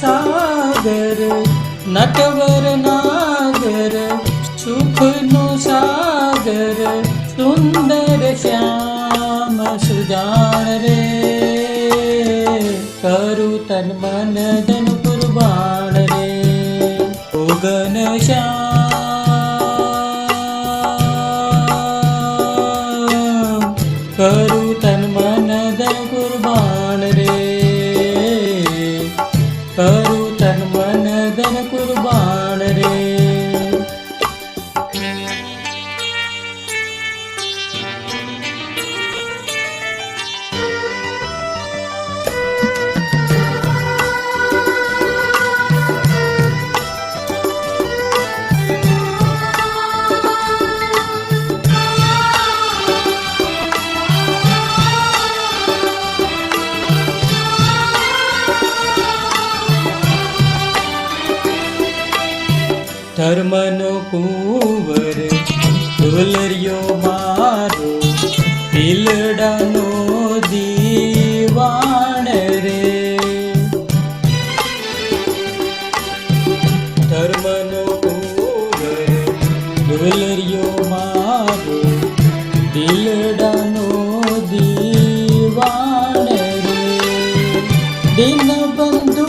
सागर नटवर नागर सुख नु सागर सुंदर श्याम सुजान रे करु तन मन जन पुरबान रे उगन श्याम ધર્મનો કુંવર ઢોલરિયો મારો પીલડાનો દીવાણ રે ધર્મનો કુંવર ઢોલરિયો મારો પીલડાનો દીવાણ રે દિન બંધુ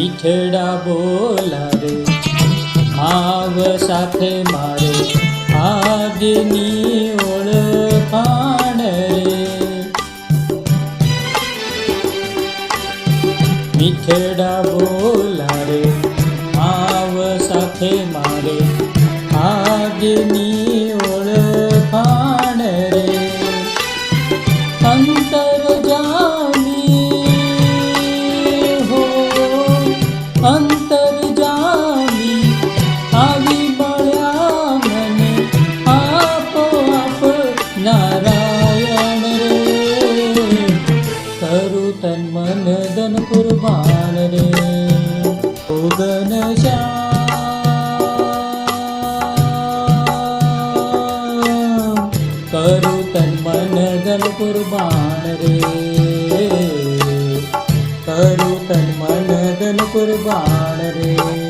વિઠડા બોલાવે આવ સાથે મારે આજની ઓળખાણ રે વિઠડા બોલાવે આવ સાથે મારે આજની नपुर बाड़ रे करू तन मन नपुर बाड़ रे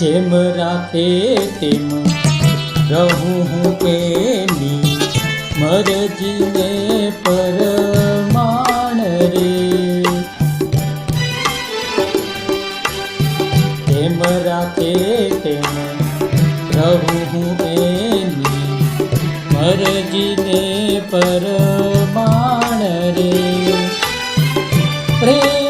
જેમ રાખે તેમ રહું હું એની મરજીને પરમાણ રે જેમ રાખે તેમ રહું હું એની મરજીને પરમાણ રે પ્રેમ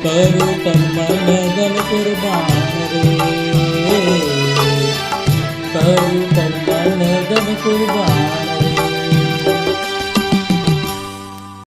सर्वे सर्व